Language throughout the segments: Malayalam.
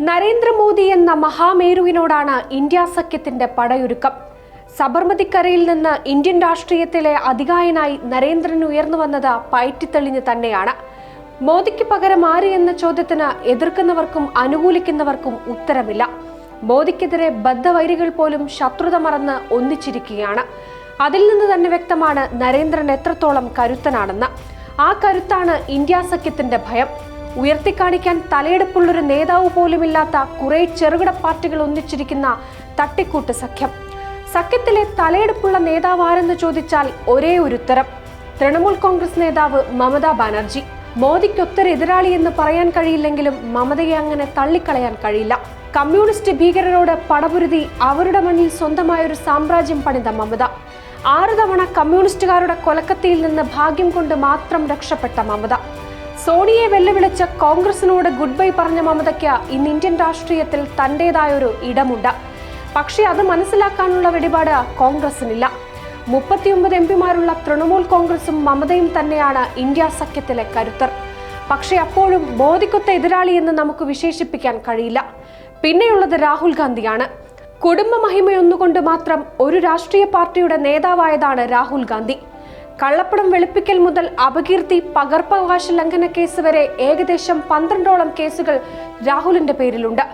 നരേന്ദ്രമോദി എന്ന മഹാമേരുവിനോടാണ് ഇന്ത്യ സഖ്യത്തിന്റെ പടയൊരുക്കം. സബർമതിക്കരയിൽ നിന്ന് ഇന്ത്യൻ രാഷ്ട്രീയത്തിലെ അതികായനായി നരേന്ദ്രൻ ഉയർന്നു വന്നത് പയറ്റിത്തെളിഞ്ഞ് തന്നെയാണ്. മോദിക്ക് പകരം ആര് എന്ന ചോദ്യത്തിന് എതിർക്കുന്നവർക്കും അനുകൂലിക്കുന്നവർക്കും ഉത്തരമില്ല. മോദിക്കെതിരെ ബദ്ധവൈരികൾ പോലും ശത്രുത മറന്ന് ഒന്നിച്ചിരിക്കുകയാണ്. അതിൽ നിന്ന് തന്നെ വ്യക്തമാണ് നരേന്ദ്രൻ എത്രത്തോളം കരുത്തനാണെന്ന്. ആ കരുത്താണ് ഇന്ത്യ സഖ്യത്തിന്റെ ഭയം. ഉയർത്തിക്കാണിക്കാൻ തലയെടുപ്പുള്ളൊരു നേതാവ് പോലുമില്ലാത്ത കുറെ ചെറുകിട പാർട്ടികൾ ഒന്നിച്ചിരിക്കുന്ന തട്ടിക്കൂട്ട് സഖ്യം. സഖ്യത്തിലെ തലയെടുപ്പുള്ള നേതാവ് ആരെന്ന് ചോദിച്ചാൽ ഒരേ ഒരു ഉത്തരം തൃണമൂൽ കോൺഗ്രസ് നേതാവ് മമതാ ബാനർജി. മോദിക്കൊത്തൊരു എതിരാളി എന്ന് പറയാൻ കഴിയില്ലെങ്കിലും മമതയെ അങ്ങനെ തള്ളിക്കളയാൻ കഴിയില്ല. കമ്മ്യൂണിസ്റ്റ് ഭീകരരോട് പടപുരുതി അവരുടെ മണ്ണിൽ സ്വന്തമായ ഒരു സാമ്രാജ്യം പണിത മമത. ആറ് തവണ കമ്മ്യൂണിസ്റ്റുകാരുടെ കൊലക്കത്തിയിൽ നിന്ന് ഭാഗ്യം കൊണ്ട് മാത്രം രക്ഷപ്പെട്ട മമത. സോണിയെ വെല്ലുവിളിച്ച് കോൺഗ്രസിനോട് ഗുഡ് ബൈ പറഞ്ഞ മമതയ്ക്ക് ഇന്ന് ഇന്ത്യൻ രാഷ്ട്രീയത്തിൽ തന്റേതായൊരു ഇടമുണ്ട്. പക്ഷേ അത് മനസ്സിലാക്കാനുള്ള വെടിപാട് കോൺഗ്രസിനില്ല. മുപ്പത്തിയൊമ്പത് എം പിമാരുള്ള തൃണമൂൽ കോൺഗ്രസും മമതയും തന്നെയാണ് ഇന്ത്യ സഖ്യത്തിലെ കരുത്തർ. പക്ഷേ അപ്പോഴും മോദിക്കൊത്ത എതിരാളി എന്ന് നമുക്ക് വിശേഷിപ്പിക്കാൻ കഴിയില്ല. പിന്നെയുള്ളത് രാഹുൽ ഗാന്ധിയാണ്. കുടുംബ മഹിമയൊന്നുകൊണ്ട് മാത്രം ഒരു രാഷ്ട്രീയ പാർട്ടിയുടെ നേതാവായതാണ് രാഹുൽ ഗാന്ധി. കള്ളപ്പണം വെളുപ്പിക്കൽ മുതൽ അപകീർത്തി പകർപ്പവകാശ ലംഘന കേസ് വരെ ഏകദേശം പന്ത്രണ്ടോളം കേസുകൾ രാഹുലിന്റെ പേരിലുണ്ട്.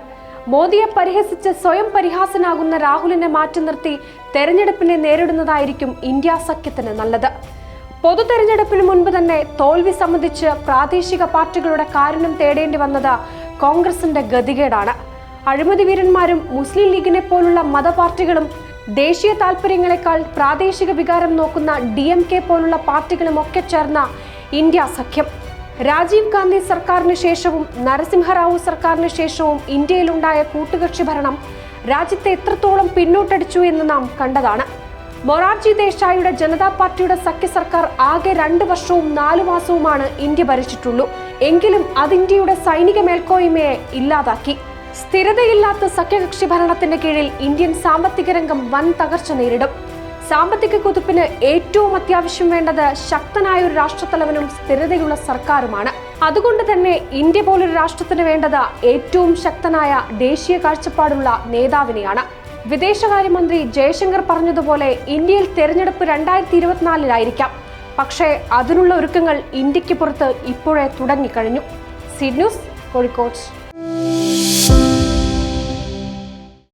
മോദിയെ പരിഹസിച്ച് സ്വയം പരിഹാസനാകുന്ന രാഹുലിനെ മാറ്റി നിർത്തി തെരഞ്ഞെടുപ്പിനെ നേരിടുന്നതായിരിക്കും ഇന്ത്യ സഖ്യത്തിന് നല്ലത്. പൊതു തെരഞ്ഞെടുപ്പിന് മുൻപ് തന്നെ തോൽവി സംബന്ധിച്ച് പ്രാദേശിക പാർട്ടികളുടെ കാരണം തേടേണ്ടി വന്നത് കോൺഗ്രസിന്റെ ഗതികേടാണ്. അഴിമതി വീരന്മാരും മുസ്ലിം ലീഗിനെ പോലുള്ള മതപാർട്ടികളും ദേശീയ താൽപര്യങ്ങളെക്കാൾ പ്രാദേശിക വികാരം നോക്കുന്ന ഡി എം കെ പോലുള്ള പാർട്ടികളും ഒക്കെ ചേർന്ന ഇന്ത്യ സഖ്യം. രാജീവ് ഗാന്ധി സർക്കാരിന് ശേഷവും നരസിംഹറാവു സർക്കാരിന് ശേഷവും ഇന്ത്യയിലുണ്ടായ കൂട്ടുകക്ഷി ഭരണം രാജ്യത്തെ എത്രത്തോളം പിന്നോട്ടടിച്ചു എന്ന് നാം കണ്ടതാണ്. മൊറാർജി ദേശായിയുടെ ജനതാ പാർട്ടിയുടെ സഖ്യ സർക്കാർ ആകെ രണ്ട് വർഷവും നാലു മാസവുമാണ് ഇന്ത്യ ഭരിച്ചിട്ടുള്ളൂ. എങ്കിലും അത് ഇന്ത്യയുടെ സൈനിക മേൽക്കോയ്മയെ ഇല്ലാതാക്കി. സ്ഥിരതയില്ലാത്ത സഖ്യകക്ഷി ഭരണത്തിന്റെ കീഴിൽ ഇന്ത്യൻ സാമ്പത്തിക രംഗം വൻ തകർച്ച നേരിടും. സാമ്പത്തിക കുതിപ്പിന് ഏറ്റവും അത്യാവശ്യം വേണ്ടത് ശക്തനായ ഒരു രാഷ്ട്രത്തലവനും സ്ഥിരതയുള്ള സർക്കാരുമാണ്. അതുകൊണ്ട് തന്നെ ഇന്ത്യ പോലൊരു രാഷ്ട്രത്തിന് വേണ്ടത് ഏറ്റവും ശക്തനായ ദേശീയ കാഴ്ചപ്പാടുള്ള നേതാവിനെയാണ്. വിദേശകാര്യമന്ത്രി ജയശങ്കർ പറഞ്ഞതുപോലെ ഇന്ത്യയിൽ തെരഞ്ഞെടുപ്പ് രണ്ടായിരത്തി ഇരുപത്തിനാലിലായിരിക്കാം പക്ഷേ അതിനുള്ള ഒരുക്കങ്ങൾ ഇന്ത്യയ്ക്ക് പുറത്ത് ഇപ്പോഴേ തുടങ്ങിക്കഴിഞ്ഞു. C news Kozhikode.